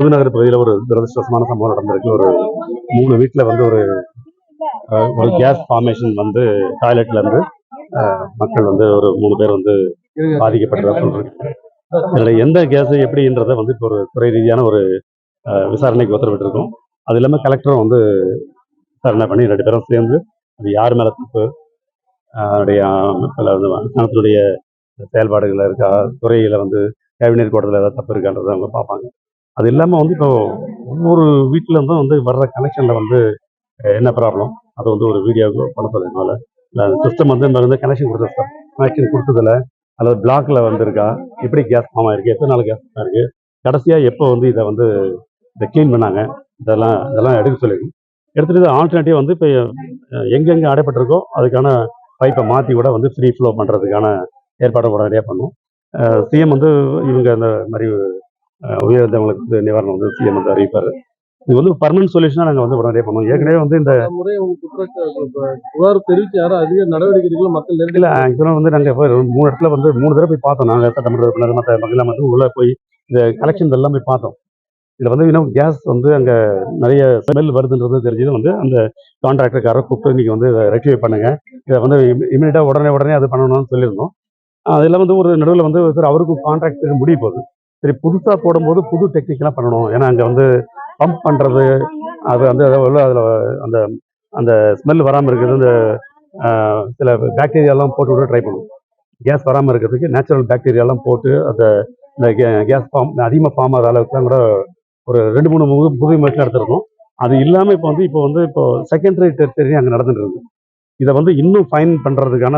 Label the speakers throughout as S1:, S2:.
S1: புதுநகர் பகுதியில் ஒரு துரதிருஷ்டமான சம்பவம் நடந்திருக்கு. ஒரு மூணு வீட்டில் வந்து ஒரு ஒரு கேஸ் ஃபார்மேஷன் வந்து டாய்லெட்ல இருந்து மக்கள் வந்து ஒரு மூணு பேர் வந்து பாதிக்கப்பட்டதா சொல்றாங்க. இதில் எந்த கேஸ் எப்படின்றத வந்து இப்போ ஒரு துறை ரீதியான ஒரு விசாரணைக்கு உத்தரவிட்டிருக்கோம். அது இல்லாமல் கலெக்டரும் வந்து விசாரணை பண்ணி ரெண்டு பேரும் சேர்ந்து அது யார் மேல தப்பு அதனுடைய அமைப்பில் வந்து அரசாங்கத்தினுடைய செயல்பாடுகள் இருக்கா துறையில் வந்து கேபினட் கூட்டத்தில் ஏதாவது தப்பு இருக்கான்றதை அவங்க பார்ப்பாங்க. அது இல்லாமல் வந்து இப்போ ஒவ்வொரு வீட்டிலேருந்து வந்து வர்ற கனெக்ஷனில் வந்து என்ன ப்ராப்ளம் அதை வந்து ஒரு வீடியோ பண்ண இல்லை சிஸ்டம் வந்து இந்த வந்து கனெக்ஷன் கொடுத்த கனெக்ஷன் கொடுத்ததில்ல அல்லது பிளாக்ல வந்திருக்கா? எப்படி கேஸ் ஃபார்ம் ஆயிருக்கு? எத்தனை நாள் கேஸ் இருக்குது கடைசியாக எப்போ வந்து இதை வந்து இதை க்ளீன் பண்ணாங்க? இதெல்லாம் இதெல்லாம் எடுக்க சொல்லிருக்கோம் எடுத்துட்டு ஆல்டர்னேட்டிவ் வந்து இப்போ எங்கெங்கே அடைப்பட்டிருக்கோ அதுக்கான பைப்பை மாற்றி கூட வந்து ஃப்ரீ ஃப்ளோ பண்ணுறதுக்கான ஏற்பாடு உடனடியாக பண்ணும் சிஎம் வந்து இவங்க இந்த மாதிரி உயிரிழந்தவங்களுக்கு வந்து நிவாரணம் வந்து சிஎம் வந்து அறிவிப்பார். இது வந்து பர்மனன்ட் சொல்யூஷனாக நாங்கள் வந்து உடனடியாக பண்ணுவோம் ஏற்கனவே வந்து இந்த
S2: முறை புகார் தெரிவித்து யாரும் அதிக நடவடிக்கைகளும் மக்கள் நெருங்கி
S1: இல்லை ஆக்சுவலாக வந்து நாங்கள் மூணு இடத்துல வந்து மூணு தடவை போய் பார்த்தோம். நாங்கள் சட்டமன்ற உறுப்பினர் மற்ற மகிழா மட்டும் உள்ளே போய் இந்த கலெக்ஷன் எல்லாம் போய் பார்த்தோம். இதில் வந்து இன்னும் கேஸ் வந்து அங்கே நிறைய ஸ்மெல் வருதுன்றது தெரிஞ்சது வந்து அந்த கான்ட்ராக்டர்காரரை கூப்பிட்டு நீங்கள் வந்து ரெக்டிஃபை பண்ணுங்க. இதை வந்து இமீடியட்டாக உடனே உடனே அது பண்ணணும்னு சொல்லியிருந்தோம். அதில் வந்து ஒரு நடுவில் வந்து அவருக்கும் கான்ட்ராக்ட் முடிய போகுது. சரி புதுசாக போடும்போது புது டெக்னிக்கெலாம் பண்ணணும். ஏன்னா அங்கே வந்து பம்ப் பண்ணுறது அது வந்து அதில் அந்த அந்த ஸ்மெல் வராமல் இருக்கிறது இந்த சில பேக்டீரியாலாம் போட்டு விட ட்ரை பண்ணுவோம் கேஸ் வராமல் இருக்கிறதுக்கு நேச்சுரல் பேக்டீரியாலாம் போட்டு அந்த இந்த கேஸ் ஃபார்ம் அதிகமாக ஃபார்ம் ஆகிற அளவுக்குலாம் கூட ஒரு ரெண்டு மூணு புது புது முயற்சி நடத்திருக்கோம் அது இல்லாமல் இப்போ வந்து இப்போ வந்து இப்போ செகண்டரி டெர்சரி அங்கே நடந்துட்டு இருக்கு. இதை வந்து இன்னும் ஃபைன் பண்ணுறதுக்கான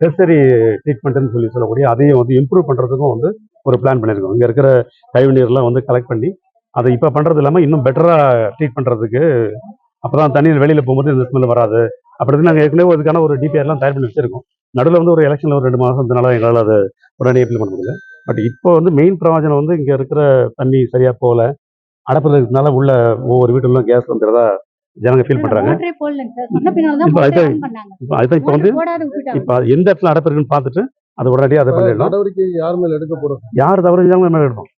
S1: டெர்சரி ட்ரீட்மெண்ட்டுன்னு சொல்லி சொல்லக்கூடிய அதையும் வந்து இம்ப்ரூவ் பண்ணுறதுக்கும் வந்து ஒரு பிளான் பண்ணியிருக்கோம் இங்கே இருக்கிற கழிவு நீர்லாம் வந்து கலெக்ட் பண்ணி அதை இப்போ பண்ணுறது இல்லாமல் இன்னும் பெட்டராக ட்ரீட் பண்ணுறதுக்கு அப்போ தான் தண்ணீர் வெளியில் போகும்போது இந்த ஸ்மெல் வராது. அப்படி நாங்கள் ஏற்கனவே அதுக்கான ஒரு டிபிஆர்லாம் தயார் பண்ணி வச்சிருக்கோம். நடுவில் வந்து ஒரு எலெக்ஷனில் ஒரு ரெண்டு மாதம் இருந்தனால எங்களால் அதை உடனே இம்ப்ளிமெண்ட் பண்ண முடியல. பட் இப்போ வந்து மெயின் பிரயோஜனம் வந்து இங்கே இருக்கிற தண்ணி சரியாக போகல. அடப்புறதுனால உள்ள ஒவ்வொரு வீட்டுல கேஸ் வந்துடுறதா ஜனங்க ஃபீல் பண்றாங்க.
S3: தான்
S1: இப்ப அதுதான் இப்போ வந்து இப்போ எந்த இடத்துல அடப்பு இருக்குன்னு பார்த்துட்டு அது உடனடியாக அதை பண்ணிடலாம்
S2: நடவடிக்கை யார் மேல எடுக்க போறோம்?
S1: யார் தவறு செஞ்சாலும் மேலே எடுப்போம்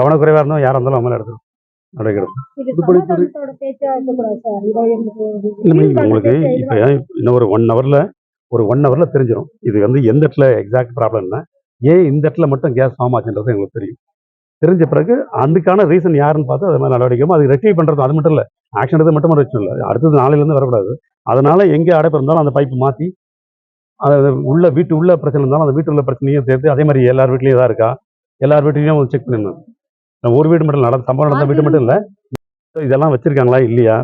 S1: கவனக்குறைவாக இருந்தோம் யாராக இருந்தாலும் அவங்க மேலே எடுத்துரும் உங்களுக்கு இப்போ. இன்னும் ஒரு ஒன் ஹவரில் ஒரு ஒன் ஹவரில் தெரிஞ்சிடும் இது வந்து எந்த இடத்துல எக்ஸாக்ட் ப்ராப்ளம்னா ஏன் இந்த இடத்துல மட்டும் கேஸ் ஃபார்ம் ஆச்சுன்றது எங்களுக்கு தெரியும். தெரிஞ்ச பிறகு அதுக்கான ரீசன் யாருன்னு பார்த்து அது மாதிரி நடவடிக்கையும் அது ரெக்டிஃபை பண்ணுறது அது மட்டும் இல்லை ஆக்ஷன் எடுத்து மட்டும் பிரச்சனை இல்லை அடுத்தது நாளையிலேருந்து வரக்கூடாது. அதனால எங்கே அடைப்பு இருந்தாலும் அந்த பைப்பு மாற்றி அது உள்ள வீட்டு உள்ள பிரச்சனை இருந்தாலும் அந்த வீட்டு உள்ள பிரச்சனையும் சேர்த்து அதே மாதிரி எல்லார் வீட்லேயும் இதாக இருக்கா? எல்லார் வீட்லையும் செக் பண்ணிடணும். ஒரு வீடு மட்டும் நடந்த சம்பவம் நடந்த வீட்டு மட்டும் இல்லை. இதெல்லாம் வச்சிருக்காங்களா? இல்லையா?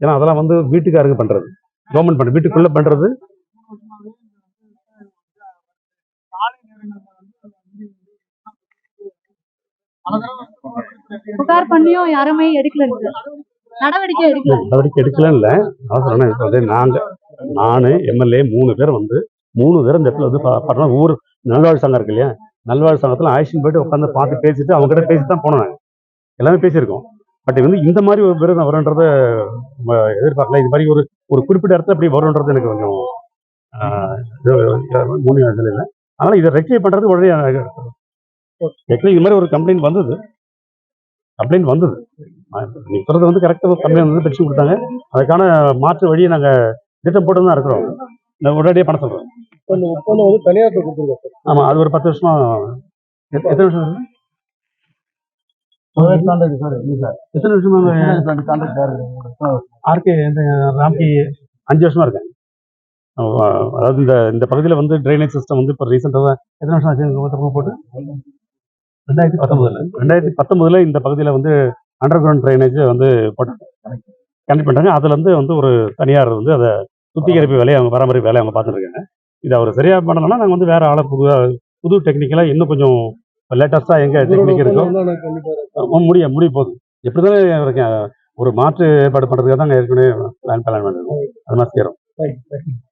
S1: ஏன்னா அதெல்லாம் வந்து வீட்டுக்காரங்க பண்றது. கவர்மெண்ட் பண்றது வீட்டுக்குள்ள பண்றது.
S3: புகார் பண்ணியும் யாருமே எடுக்கல நடவடிக்கை எடுக்கல.
S1: நடவடிக்கை எடுக்கல இல்லை. நான் சொன்னேன் இப்போ வந்து நாங்க நானு எம்எல்ஏ மூணு பேர் வந்து மூணு பேரும் இந்த இடத்துல வந்து பா- பார்த்தோம்னா ஊர் நல்வாழ் சங்கம் இருக்கு இல்லையா? நல்வாழ் சங்கத்தில் ஆயிஷன் போயிட்டு உட்காந்து பார்த்து பேசிட்டு அவங்க கிட்ட பேசி தான் போனோம் நாங்கள் எல்லாமே பேசியிருக்கோம். பட் வந்து இந்த மாதிரி ஒரு விருதம் வரும்ன்றத நம்ம எதிர்பார்க்கல. இது மாதிரி ஒரு ஒரு குறிப்பிட்ட இடத்துல அப்படி வரும்ன்றது எனக்கு கொஞ்சம் மூணு இடத்துல இல்லை. அதனால் இதை ரெக்டிஃபை பண்ணுறது உடனே ஆக்சுவலி இது மாதிரி ஒரு கம்ப்ளைண்ட் வந்தது. கம்ப்ளைண்ட் வந்தது. நீங்கள் சொல்றது வந்து கரெக்டாக கம்ப்ளைண்ட் வந்து பிரித்து கொடுத்தாங்க. அதுக்கான மாற்று வழியை நாங்கள் திட்டம் போட்டு தான் இருக்கிறோம். நான் உடனடியாக பண்ண சொல்றோம்
S2: இந்த ஒப்பந்தம் வந்து தனியார்ட்ட கொடுத்துருக்கோம் சார்.
S1: ஆமா அது ஒரு பத்து வருஷமா எத்த- எத்தனை வருஷம் இருக்கு? எத்தனை வருஷமா ஆர்கே இந்த ராம்கி அஞ்சு வருஷமா இருக்கேன். அதாவது இந்த இந்த பகுதியில் வந்து ட்ரைனேஜ் சிஸ்டம் வந்து இப்போ ரீசெண்டாக எத்தனை வருஷம் ஆச்சு போட்டு? ரெண்டாயிரத்தி பத்தொன்பதுல. ரெண்டாயிரத்தி பத்தொன்பதுல இந்த பகுதியில் வந்து அண்டர் கிரவுண்ட் ட்ரைனேஜ் வந்து போட்டாங்க கனெக்ட் பண்ணிட்டாங்க. அதுல இருந்து வந்து ஒரு தனியார் வந்து அதை சுத்திகரிப்பு வேலையை அவங்க பராமரிப்பு வேலையை அவங்க பார்த்துட்டு இருக்காங்க. இது அவர் சரியா பண்ணலன்னா நாங்கள் வந்து வேற ஆளை புது புது டெக்னிக்கலாக இன்னும் கொஞ்சம் லேட்டஸ்ட்டாக எங்க டெக்னிக் இருக்கோ? முடிய முடிய போகுது எப்படி தானே இருக்கேன் ஒரு மாற்று ஏற்பாடு பண்ணுறதுக்காக தான் ஏற்கனவே பிளான் பிளான் பண்ணுறோம் அது மாதிரி செய்கிறோம்.